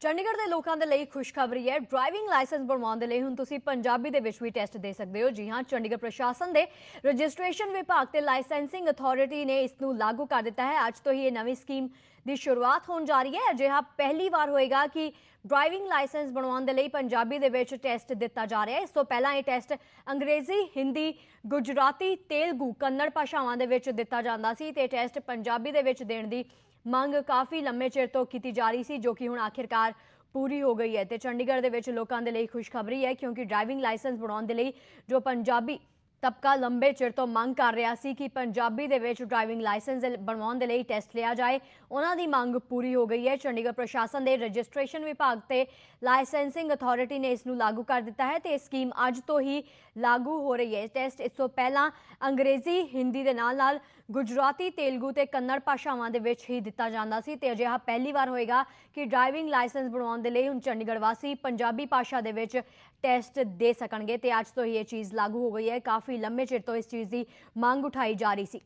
ਚੰਡੀਗੜ੍ਹ ਦੇ ਲੋਕਾਂ ਦੇ ਲਈ ਖੁਸ਼ਖਬਰੀ ਹੈ। ਡਰਾਈਵਿੰਗ ਲਾਇਸੈਂਸ ਬਣਵਾਉਣ ਦੇ ਲਈ ਹੁਣ ਤੁਸੀਂ ਪੰਜਾਬੀ ਦੇ ਵਿੱਚ ਵੀ ਟੈਸਟ ਦੇ ਸਕਦੇ ਹੋ। ਜੀ ਹਾਂ, ਚੰਡੀਗੜ੍ਹ ਪ੍ਰਸ਼ਾਸਨ ਦੇ ਰਜਿਸਟ੍ਰੇਸ਼ਨ ਵਿਭਾਗ ਤੇ ਲਾਇਸੈਂਸਿੰਗ ਅਥਾਰਟੀ ਨੇ ਇਸ ਨੂੰ ਲਾਗੂ ਕਰ ਦਿੱਤਾ ਹੈ। ਅੱਜ ਤੋਂ ਹੀ ਇਹ ਨਵੀਂ ਸਕੀਮ ਦੀ ਸ਼ੁਰੂਆਤ ਹੋਣ ਜਾ ਰਹੀ ਹੈ। ਅਜਿਹਾ ਪਹਿਲੀ ਵਾਰ ਹੋਏਗਾ ਕਿ ਡਰਾਈਵਿੰਗ ਲਾਇਸੈਂਸ ਬਣਾਉਣ ਦੇ ਲਈ ਪੰਜਾਬੀ ਦੇ ਵਿੱਚ ਟੈਸਟ ਦਿੱਤਾ ਜਾ ਰਿਹਾ ਹੈ। ਇਸ ਤੋਂ ਪਹਿਲਾਂ ਇਹ ਟੈਸਟ ਅੰਗਰੇਜ਼ੀ, ਹਿੰਦੀ, ਗੁਜਰਾਤੀ, ਤੇਲਗੂ, ਕੰਨੜ ਭਾਸ਼ਾਵਾਂ ਦੇ ਵਿੱਚ ਦਿੱਤਾ ਜਾਂਦਾ ਸੀ ਤੇ ਟੈਸਟ ਪੰਜਾਬੀ ਦੇ ਵਿੱਚ ਦੇਣ ਦੀ ਮੰਗ ਕਾਫੀ ਲੰਮੇ ਚਿਰ ਤੋਂ ਕੀਤੀ ਜਾ ਰਹੀ ਸੀ, ਜੋ ਕਿ ਹੁਣ ਆਖਿਰਕਾਰ ਪੂਰੀ ਹੋ ਗਈ ਹੈ। ਤੇ ਚੰਡੀਗੜ੍ਹ ਦੇ ਵਿੱਚ ਲੋਕਾਂ ਦੇ ਲਈ ਖੁਸ਼ਖਬਰੀ ਹੈ ਕਿਉਂਕਿ ਡਰਾਈਵਿੰਗ ਲਾਇਸੈਂਸ ਬਣਾਉਣ ਦੇ ਲਈ ਜੋ ਪੰਜਾਬੀ ਤਬਕਾ ਲੰਬੇ ਚਿਰ ਤੋਂ ਮੰਗ ਕਰ ਰਿਹਾ ਸੀ ਕਿ ਪੰਜਾਬੀ ਦੇ ਵਿੱਚ ਡਰਾਈਵਿੰਗ ਲਾਇਸੈਂਸ ਬਣਵਾਉਣ ਦੇ ਲਈ ਟੈਸਟ ਲਿਆ ਜਾਏ। ਉਹਨਾਂ ਦੀ ਮੰਗ ਪੂਰੀ ਹੋ ਗਈ ਹੈ। ਚੰਡੀਗੜ੍ਹ ਪ੍ਰਸ਼ਾਸਨ ਦੇ ਰਜਿਸਟ੍ਰੇਸ਼ਨ ਵਿਭਾਗ ਤੇ ਲਾਇਸੈਂਸਿੰਗ ਅਥਾਰਟੀ ਨੇ ਇਸ ਨੂੰ ਲਾਗੂ ਕਰ ਦਿੱਤਾ ਹੈ ਤੇ ਇਹ ਸਕੀਮ ਅੱਜ ਤੋਂ ਹੀ ਲਾਗੂ ਹੋ ਰਹੀ ਹੈ। ਟੈਸਟ ਇਸ ਤੋਂ ਪਹਿਲਾਂ ਅੰਗਰੇਜ਼ੀ, ਹਿੰਦੀ ਦੇ ਨਾਲ ਨਾਲ ਗੁਜਰਾਤੀ, ਤੇਲਗੂ ਤੇ ਕੰਨੜ ਭਾਸ਼ਾਵਾਂ ਦੇ ਵਿੱਚ ਹੀ ਦਿੱਤਾ ਜਾਂਦਾ ਸੀ ਤੇ ਅਜਿਹਾ ਪਹਿਲੀ ਵਾਰ ਹੋਏਗਾ ਕਿ ਡਰਾਈਵਿੰਗ ਲਾਇਸੈਂਸ ਬਣਾਉਣ ਦੇ ਲਈ ਹੁਣ ਚੰਡੀਗੜ੍ਹ ਵਾਸੀ ਪੰਜਾਬੀ ਭਾਸ਼ਾ ਦੇ ਵਿੱਚ ਟੈਸਟ ਦੇ ਸਕਣਗੇ ਤੇ ਅੱਜ ਤੋਂ ਹੀ ਇਹ ਚੀਜ਼ ਲਾਗੂ ਹੋ ਗਈ ਹੈ। ਕਾਫੀ ਕਾਫੀ ਲੰਮੇ ਚਿਰ ਤੋਂ ਇਸ ਚੀਜ਼ ਦੀ ਮੰਗ ਉਠਾਈ ਜਾ ਰਹੀ ਸੀ।